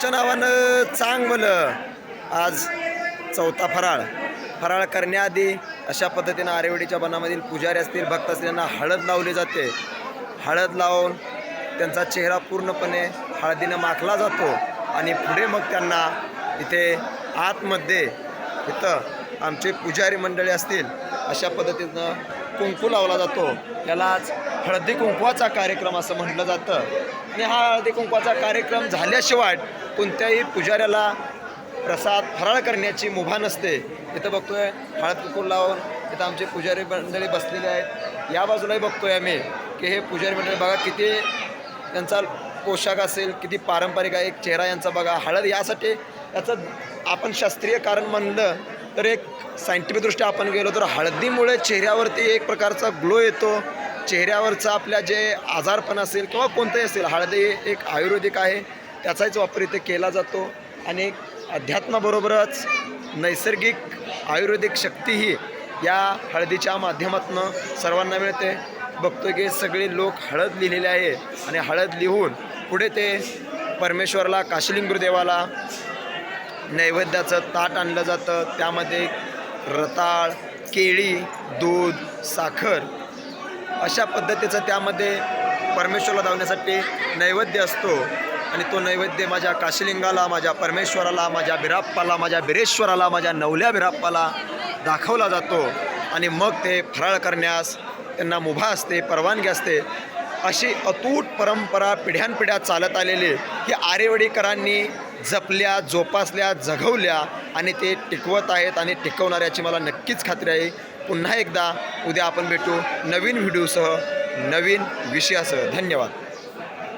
देवाच्या नावानं चांगलं आज चौथा फराळ. फराळ करण्याआधी अशा पद्धतीनं आरेवडीच्या बनामधील पुजारी असतील भक्त असतील यांना हळद लावली जाते. हळद लावून त्यांचा चेहरा पूर्णपणे हळदीनं माखला जातो आणि पुढे मग त्यांना इथे आतमध्ये इथं आमचे पुजारी मंडळी असतील अशा पद्धतीनं कुंकू लावला जातो. यालाच हळदी कुंकवाचा कार्यक्रम असं म्हटलं जातं. आणि हा हळदी कुंकवाचा कार्यक्रम झाल्याशिवाय कोणत्याही पुजाऱ्याला प्रसाद फराळ करण्याची मुभा नसते. इथं बघतोय हळद कुंकू लावून इथं आमचे पुजारी मंडळी बसलेले आहेत. या बाजूलाही बघतोय आम्ही की हे पुजारी मंडळी बघा किती त्यांचा पोशाख असेल किती पारंपरिक आहे एक चेहरा यांचा बघा. हळद यासाठी याचं आपण शास्त्रीय कारण म्हणलं तर एक सायंटिफिकदृष्ट्या आपण गेलो तर हळदीमुळे चेहऱ्यावरती एक प्रकारचा ग्लो येतो. चेहऱ्यावरचा आपल्या जे आजारपण असेल किंवा कोणतंही असेल हळदी एक आयुर्वेदिक आहे त्याचाच वापर इथे केला जातो. आणि अध्यात्माबरोबरच नैसर्गिक आयुर्वेदिक शक्तीही या हळदीच्या माध्यमातून सर्वांना मिळते. बघतोय की सगळे लोक हळद लिहिलेले आहे आणि हळद लिहून पुढे ते परमेश्वरला काशिलिंग गुरुदेवाला नैवेद्याचं ताट आणलं जातं. त्यामध्ये रताळ केळी दूध साखर अशा पद्धतीचं त्यामध्ये परमेश्वरला धावण्यासाठी नैवेद्य असतो. आणि तो नैवेद्य माझ्या काशीलिंगाला माझ्या परमेश्वराला माझ्या बिराप्पाला माझ्या बिरेश्वराला माझ्या नवल्या बिराप्पाला दाखवला जातो. आणि मग ते फराळ करण्यास त्यांना मुभा असते परवानगी असते. अशी अतूट परंपरा पिढ्यानपिढ्या चालत आलेली ही आरेवडीकरांनी जपल्या जोपासल्या जगवल्या आणि ते टिकवत आहेत आणि टिकवणाऱ्याची मला नक्कीच खात्री आहे. पुन्हा एकदा उद्या आपण भेटू नवीन व्हिडिओसह नवीन विषयासह. धन्यवाद.